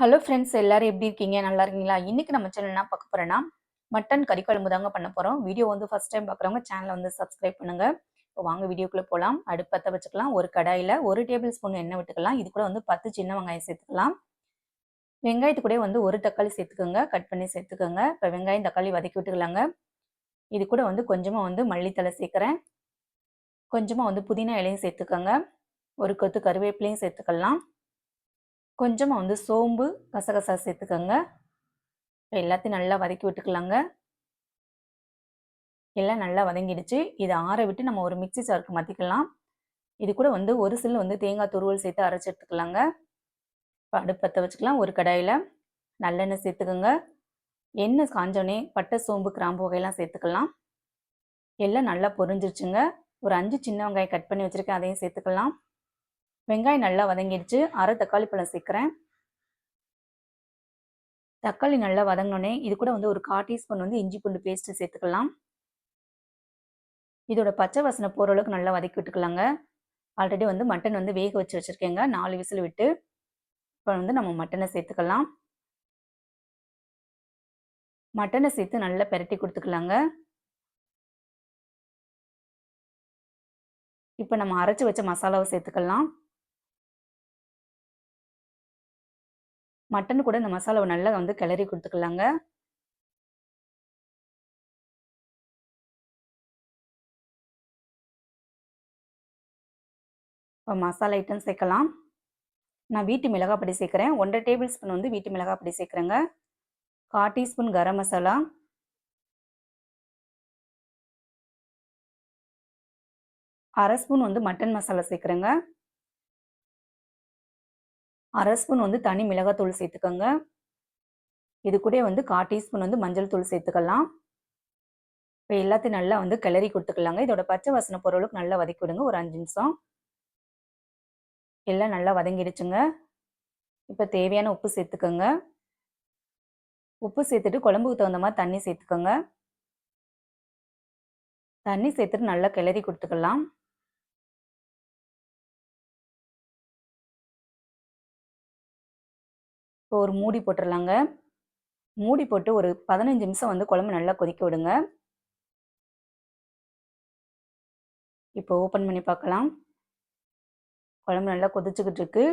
Hello friends எல்லாரும் எப்படி இருக்கீங்க? நல்லா இருக்கீங்களா? இன்னைக்கு நம்ம சேனல் என்ன பார்க்க போறோம்னா மட்டன் கறி குழம்பு தாங்க பண்ண போறோம். வீடியோ வந்து ஃபர்ஸ்ட் டைம் பார்க்குறவங்க சேனலை வந்து சப்ஸ்கிரைப் பண்ணுங்க. இப்போ வாங்க வீடியோக்குள்ள போகலாம் அடுப்பத்தை வச்சுக்கலாம். ஒரு கடாயில் ஒரு டேபிள் ஸ்பூன் எண்ணெய் விட்டுக்கலாம். இது கூட வந்து பத்து சின்ன வெங்காயம் சேர்த்துக்கலாம். வெங்காயத்து கூட வந்து ஒரு தக்காளி சேர்த்துக்கோங்க. கட் பண்ணி சேர்த்துக்கோங்க. இப்போ வெங்காயம் தக்காளி வதக்கி விட்டுக்கலாங்க. இது கூட வந்து கொஞ்சமாக வந்து மல்லித்தலை சேர்க்குறேன். கொஞ்சமாக வந்து புதினா இலையும் சேர்த்துக்கோங்க. ஒரு கொத்து கருவேப்பிலையும் சேர்த்துக்கலாம். கொஞ்சமாக வந்து சோம்பு கசகசா சேர்த்துக்கோங்க. இப்போ எல்லாத்தையும் நல்லா வதக்கி விட்டுக்கலாங்க. எல்லாம் நல்லா வதங்கிடுச்சு. இதை ஆற விட்டு நம்ம ஒரு மிக்சி சாருக்கு மாற்றிக்கலாம் இது கூட வந்து ஒரு சில்லு வந்து தேங்காய் துருவல் சேர்த்து அரைச்சி எடுத்துக்கலாங்க. இப்போ அடுப்பத்தை வச்சுக்கலாம் ஒரு கடாயில். நல்லெண்ணெய் சேர்த்துக்கோங்க. எண்ணெய் காஞ்சோடனே பட்டை சோம்பு கிராம்பு வகையெல்லாம் சேர்த்துக்கலாம். எல்லாம் நல்லா பொரிஞ்சிருச்சுங்க. ஒரு அஞ்சு சின்ன வெங்காயம் கட் பண்ணி வச்சுருக்கேன். அதையும் சேர்த்துக்கலாம். வெங்காயம் நல்லா வதங்கிடுச்சு. அரை தக்காளி பழம் சேர்க்குறேன். தக்காளி நல்லா வதங்கினோடனே இது கூட வந்து ஒரு கால் டீஸ்பூன் வந்து இஞ்சி பூண்டு பேஸ்ட்டு சேர்த்துக்கலாம். இதோட பச்சை வாசனை போகிற அளவுக்கு நல்லா வதக்கி விட்டுக்கலாங்க. ஆல்ரெடி வந்து மட்டன் வந்து வேக வச்சு வச்சுருக்கேங்க. நாலு விசில் விட்டு இப்போ வந்து நம்ம மட்டனை சேர்த்துக்கலாம். மட்டனை சேர்த்து நல்லா பெரட்டி கொடுத்துக்கலாங்க. இப்போ நம்ம அரைச்சி வச்ச மசாலாவை சேர்த்துக்கலாம். மட்டன் கூட இந்த மசாலாவை நல்லா வந்து கிளறி கொடுத்துக்கலாங்க. இப்போ மசாலா ஐட்டம் சேர்க்கலாம் நான் வீட்டு மிளகாய் பொடி சேர்க்குறேன் ஒன்றரை டேபிள் ஸ்பூன் வந்து வீட்டு மிளகாய் பொடி சேர்க்குறேங்க கால் டீஸ்பூன் கரம் மசாலா. அரை ஸ்பூன் வந்து மட்டன் மசாலா சேர்க்குறேங்க அரை ஸ்பூன் வந்து தனி மிளகாத்தூள் சேர்த்துக்கோங்க. இது கூட வந்து கால் டீஸ்பூன் வந்து மஞ்சள் தூள் சேர்த்துக்கலாம். இப்போ எல்லாத்தையும் நல்லா வந்து கிளறி கொடுத்துக்கலாங்க. இதோட பச்சை வாசனை பொருளுக்கு நல்லா வதக்கி விடுங்க. ஒரு அஞ்சு நிமிஷம். எல்லாம் நல்லா வதங்கிடுச்சுங்க. இப்போ தேவையான உப்பு சேர்த்துக்கோங்க. உப்பு சேர்த்துட்டு குழம்புக்கு தகுந்த மாதிரி தண்ணி சேர்த்துக்கோங்க. தண்ணி சேர்த்துட்டு நல்லா கிளறி கொடுத்துக்கலாம். இப்போ ஒரு மூடி போட்டுடலாங்க மூடி போட்டு ஒரு பதினஞ்சு நிமிஷம் வந்து குழம்பு நல்லா கொதிக்க விடுங்க. இப்போ ஓப்பன் பண்ணி பார்க்கலாம். குழம்பு நல்லா கொதிச்சுக்கிட்டு இருக்கு.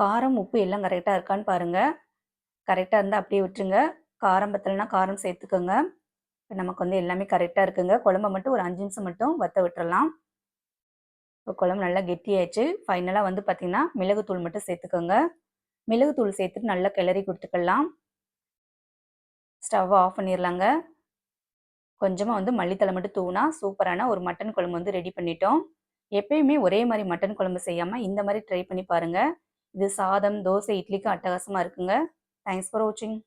காரம் உப்பு எல்லாம் கரெக்டாக இருக்கான்னு பாருங்கள் கரெக்டாக இருந்தால் அப்படியே விட்டுருங்க. காரம் பத்தலைனா காரம் சேர்த்துக்கோங்க. நமக்கு வந்து எல்லாமே கரெக்டாக இருக்குங்க. குழம்பை மட்டும் ஒரு அஞ்சு நிமிஷம் மட்டும் வற்ற விட்டுறலாம். இப்போ குழம்பு நல்லா கெட்டியாயிடுச்சு ஃபைனலாக வந்து பார்த்திங்கன்னா மிளகுத்தூள் மட்டும் சேர்த்துக்கோங்க. மிளகுத்தூள் சேர்த்துட்டு நல்லா கிளறி கொடுத்துக்கலாம். ஸ்டவ் ஆஃப் பண்ணிடலாங்க கொஞ்சமாக வந்து மல்லித்தலை மட்டும் தூணா சூப்பரான ஒரு மட்டன் குழம்பு வந்து ரெடி பண்ணிட்டோம். எப்பயுமே ஒரே மாதிரி மட்டன் குழம்பு செய்யாமல் இந்த மாதிரி ட்ரை பண்ணி பாருங்கள் இது சாதம் தோசை இட்லிக்கு அட்டகாசமாக இருக்குங்க. தேங்க்ஸ் ஃபார் வாட்சிங்